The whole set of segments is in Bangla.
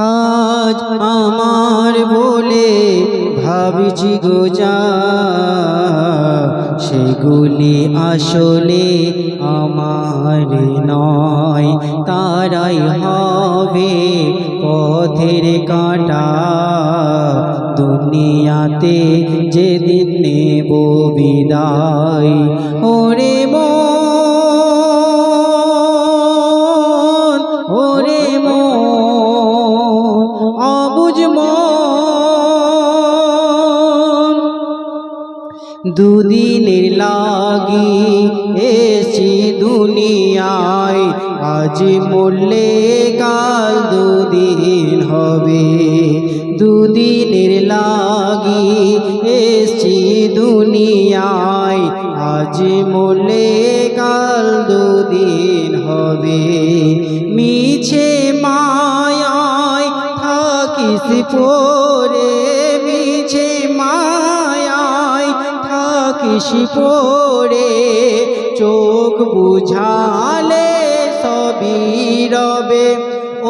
আজ আমার বলে ভাবছি গো যা। সেগুলি আসলে আমার নয়, তারাই হবে পথের কাঁটা। দুনিয়াতে যেদিন নেব বিদায়, ওরে মন দুদিনের লাগি এসি দুনিয়ায়। আজ মরলে কাল দুদিন হবে। দুদিনের লাগি এসি দুনিয়ায়। আজ মরলে কাল দুদিন হবে। মিছে মায়ায় থাকিস পরে। থাকিস পরে চোখ বুঝালে সবই রবে।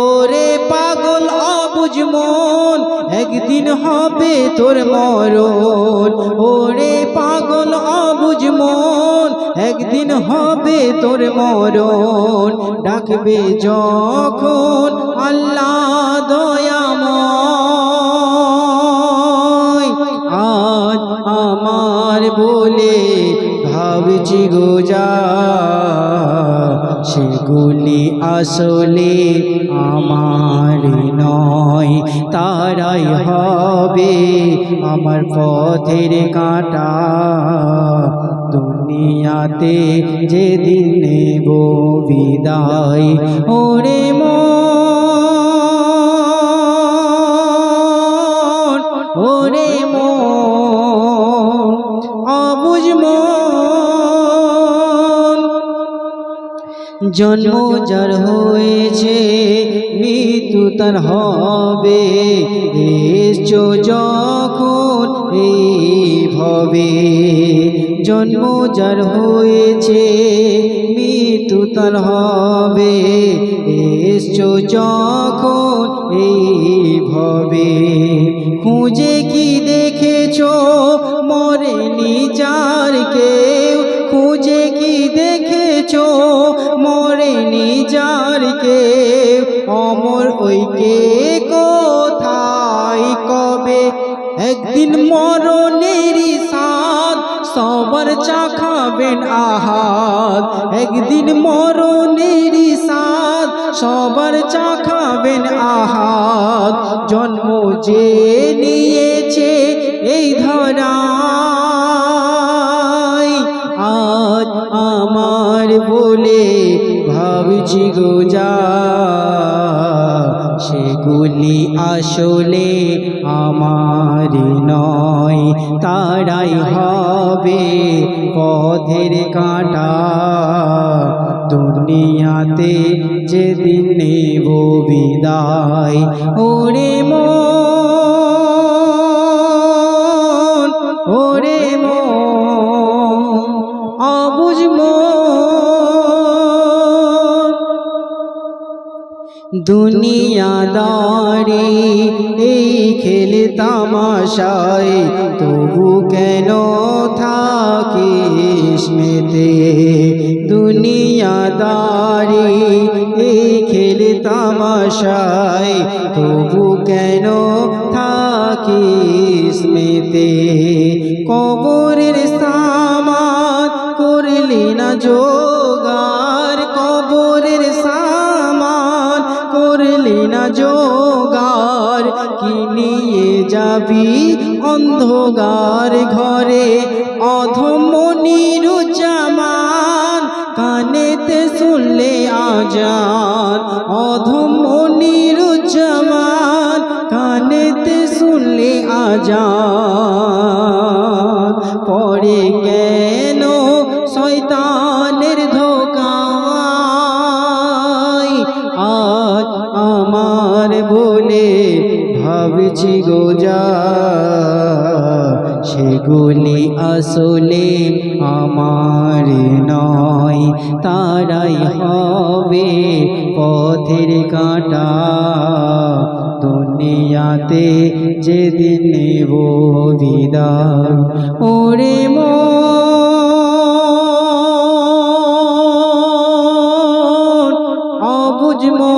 ওরে পাগল অবুঝ মন, একদিন হবে তোর মরণ। ওরে পাগল অবুঝ মন, একদিন হবে তোর মরণ। ডাকবে যখন আল্লাহ যা সেগুলি আসলে আমার নয়, তারাই হবে আমার পথের কাঁটা। দুনিয়াতে যেদিন নেব বিদায়, ওরে মন জন্ম যার হয়েছে মৃত্যু তার হবে। এসছো যখন এই ভবে জন্ম যার হয়েছে মৃত্যু তার হবে। এসছো যখন এই ভবে খুঁজে কি সবার চাখাবেন আহাত একদিন মরণেরই সাথ সবার চাখাবেন আহাত জন্ম যে নিয়েছে এই ধরায়, আজ আমার বলে ভাবছি গো সেগুলি আসলে আমার নয় তারাই হবে পথের কাঁটা। দুনিয়াতে যেদিন নেব বিদায় ওরে মন দুনিয়াদারি এই খেল তামাশায় তবু কেন থাকিস মেতে? দুনিয়াদারি এই খেল তামাশায় তবু কেন থাকিস মেতে? কবরের সামান করলি না জোগার কবরের না যোগার কি নিয়ে যাবি অন্ধকার ঘরে? অধমনির জামান কানেতে শুনলে আজান। অধমনির জামান কানেতে শুনলে আজান। যে গোজা সেগুলি আসলে আমার নয়, তারাই হবে পথের কাঁটা। দুনিয়াতে যেদিন নেব বিদার ওরে মো অবুজমো